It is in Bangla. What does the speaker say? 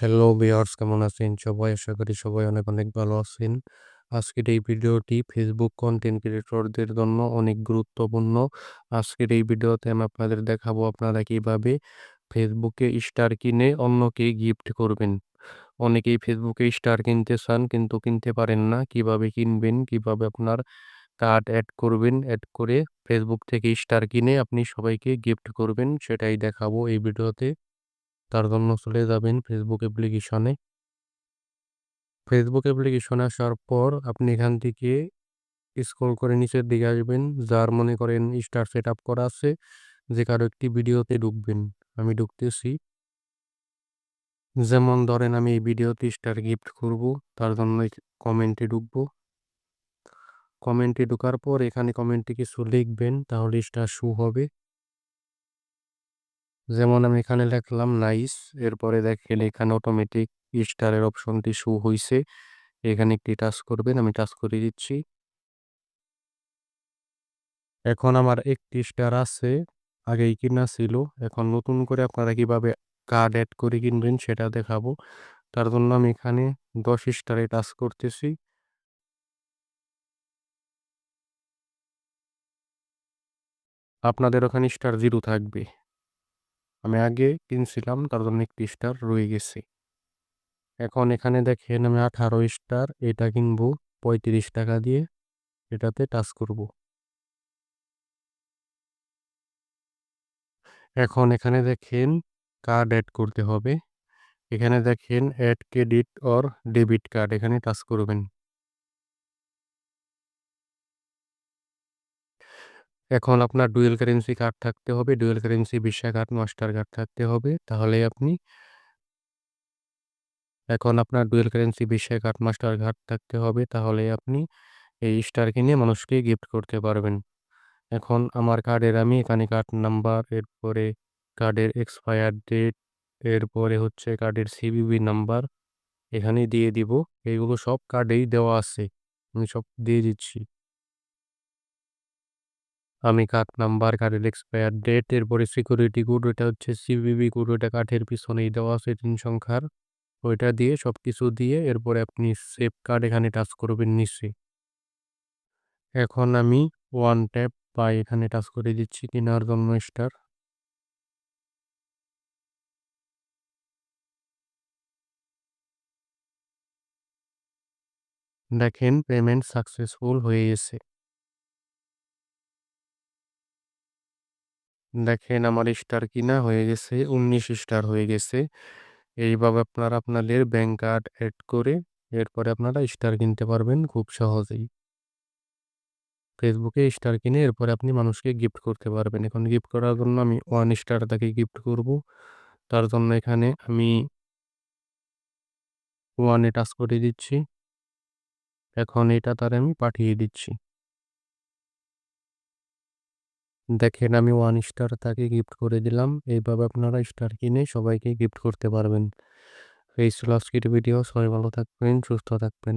হ্যালো ভিউয়ার্স কেমন আছেন? সবাই আশা করি সবাই অনেক অনেক ভালো আছেন। আজকের এই ভিডিওটি ফেসবুক কন্টেন্ট ক্রিয়েটরদের জন্য অনেক গুরুত্বপূর্ণ। আজকের এই ভিডিওতে আমি আপনাদের দেখাবো আপনারা কীভাবে ফেসবুকে স্টার কিনে অন্যকে গিফট করবেন। অনেকেই ফেসবুকে স্টার কিনতে চান কিন্তু কিনতে পারেন না। কীভাবে কিনবেন? কীভাবে আপনার কার্ড অ্যাড করবেন? অ্যাড করে ফেসবুক থেকে স্টার কিনে আপনি সবাইকে গিফট করবেন, সেটাই দেখাবো এই ভিডিওতে। তার জন্য চলে যাবেন ফেসবুক অ্যাপ্লিকেশনে ফেসবুক অ্যাপ্লিকেশনে আসার পর আপনি এখান থেকে স্ক্রল করে নিচের দিকে আসবেন, যার মনে করেন স্টার সেট আপ করা আছে, যে কারও একটি ভিডিওতে ঢুকবেন। আমি ঢুকতেছি। যেমন ধরেন আমি এই ভিডিওতে স্টার গিফট করব, তার জন্য কমেন্টে ঢুকবো। কমেন্টে ঢোকার পর এখানে কমেন্টে কিছু লিখবেন, তাহলে স্টার শু হবে। যেমন আমি এখানে লিখলাম, নাইস। এরপরে দেখেন এখানে অটোমেটিক স্টারের অপশনটি শু হইছে। এখানে একটি টাচ করবেন, আমি টাচ করে দিচ্ছি। এখন আমার একটি স্টার আছে, আগেই কিনা ছিল। এখন নতুন করে আপনারা কীভাবে কার্ড অ্যাড করে কিনবেন সেটা দেখাবো। তার জন্য আমি এখানে দশ স্টারে টাচ করতেছি। আপনাদের ওখানে স্টার জিরো থাকবে। আমি আগে কিনছিলাম, তার জন্য একটি স্টার রয়ে গেছে। এখন এখানে দেখেন আমি আঠারো স্টার, এটা কিনবো পঁয়ত্রিশ টাকা দিয়ে, এটাতে টাচ করব। এখন এখানে দেখেন কার্ড অ্যাড করতে হবে। এখানে দেখেন add credit or debit card এখানে টাচ করবেন। এখন আপনার ডুয়েল কারেন্সি কার্ড থাকতে হবে dual currency Visa card Mastercard থাকতে হবে তাহলে আপনি এখন আপনার dual currency Visa card Mastercard থাকতে হবে তাহলে আপনি এই স্টার কিনে মানুষকে গিফট করতে পারবেন। এখন আমার কার্ডের আমি এখানে কার্ড নাম্বার এরপরে কার্ডের এক্সপায়ার ডেট এরপরে হচ্ছে কার্ডের সিবিবি নাম্বার এখানে দিয়ে দিব। এইগুলো সব কার্ডেই দেওয়া আছে, আমি সব দিয়ে দিচ্ছি। আমি কার্ড নাম্বার কার্ডের এক্সপায়ার ডেট, এরপরে সিকিউরিটি কোড ওটা হচ্ছে সিবিবি কোড, ওইটা কাঠের পিছনেই দেওয়া আছে তিন সংখ্যার। ওইটা দিয়ে সব কিছু দিয়ে এরপরে আপনি সেভ কার্ড এখানে টাচ করবেন নিচে এখন আমি ওয়ান ট্যাপ বা এখানে টাচ করে দিচ্ছি কেনার জন্য স্টার। দেখেন পেমেন্ট সাকসেসফুল হয়ে গেছে। দেখেন আমার স্টার কিনা হয়ে গেছে, উনিশ স্টার হয়ে গেছে। এইভাবে আপনারা আপনাদের ব্যাংক কার্ড অ্যাড করে এরপরে আপনারা স্টার কিনতে পারবেন খুব সহজেই। ফেসবুকে স্টার কিনে এরপরে আপনি মানুষকে গিফট করতে পারবেন। এখন গিফট করার জন্য আমি ওয়ান স্টার তাকে গিফট করব। তার জন্য এখানে আমি ওয়ানে টাচ করে দিচ্ছি। এখন এটা তার আমি পাঠিয়ে দিচ্ছি। দেখেন, আমি ওয়ান স্টার তাকে গিফট করে দিলাম। এইভাবে আপনারা স্টার কিনে সবাইকে গিফট করতে পারবেন। এই ছিল আজকের ভিডিও সবাই ভালো থাকবেন, সুস্থ থাকবেন।